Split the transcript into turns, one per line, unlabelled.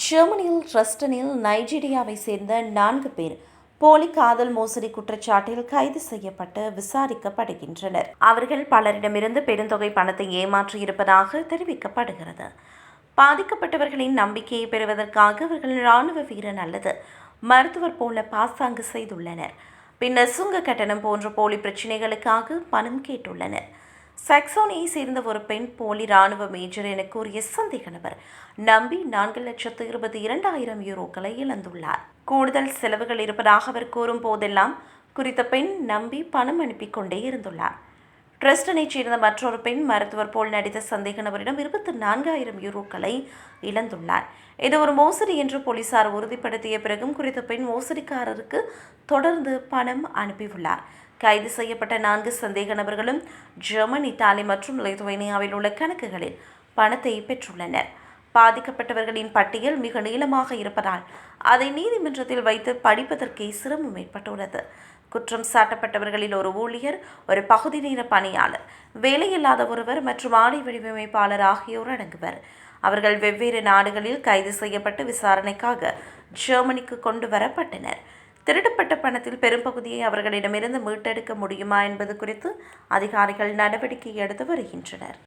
ஜெர்மனியில் ரஸ்டனில் நைஜீரியாவை சேர்ந்த நான்கு பேர் போலி காதல் மோசடி குற்றச்சாட்டில் கைது செய்யப்பட்டு விசாரிக்கப்படுகின்றனர். அவர்கள் பலரிடமிருந்து பெருந்தொகை பணத்தை ஏமாற்றியிருப்பதாக தெரிவிக்கப்படுகிறது. பாதிக்கப்பட்டவர்களின் நம்பிக்கையை பெறுவதற்காக அவர்கள் இராணுவ வீரன் அல்லது மருத்துவர் போல பாசாங்கு செய்துள்ளனர். பின்னர் சுங்க கட்டணம் போன்ற போலி பிரச்சினைகளுக்காக பணம் கேட்டுள்ளனர். சக்சோனியை சேர்ந்த ஒரு பெண் போலி ராணுவ மேஜர் என கூறிய சந்தேக நபர் நம்பி நான்கு லட்சத்து இருபத்தி இரண்டாயிரம் யூரோக்களை இழந்துள்ளார். கூடுதல் செலவுகள் இருப்பதாக அவர் கூறும் போதெல்லாம் குறித்த பெண் நம்பி பணம் அனுப்பி கொண்டே இருந்துள்ளார். ட்ரெஸ்டனைச் சேர்ந்த மற்றொரு பெண் மருத்துவர் போல் நடித்த சந்தேக நபரிடம் இருபத்தி நான்காயிரம் யூரோக்களை இழந்துள்ளார். இது ஒரு மோசடி என்று போலீசார் உறுதிப்படுத்திய பிறகும் குறித்த பெண் மோசடிக்காரருக்கு தொடர்ந்து பணம் அனுப்பியுள்ளார். கைது செய்யப்பட்ட நான்கு சந்தேக நபர்களும் ஜெர்மன் இத்தாலி மற்றும் லிதுவேனியாவில் உள்ள கணக்குகளில் பணத்தை பெற்றுள்ளனர். பாதிக்கப்பட்டவர்களின் பட்டியல் மிக நீளமாக இருப்பதால் அதை நீதிமன்றத்தில் வைத்து படிப்பதற்கே சிரமம் ஏற்பட்டுள்ளது. குற்றம் சாட்டப்பட்டவர்களில் ஒரு ஊழியர் ஒரு பகுதி நேர பணியாளர் வேலையில்லாத ஒருவர் மற்றும் ஆடை வடிவமைப்பாளர் ஆகியோர் அடங்குவர். அவர்கள் வெவ்வேறு நாடுகளில் கைது செய்யப்பட்டு விசாரணைக்காக ஜெர்மனிக்கு கொண்டு வரப்பட்டனர். திருடப்பட்ட பணத்தில் பெரும்பகுதியை அவர்களிடமிருந்து மீட்டெடுக்க முடியுமா என்பது குறித்து அதிகாரிகள் நடவடிக்கை எடுத்து வருகின்றனர்.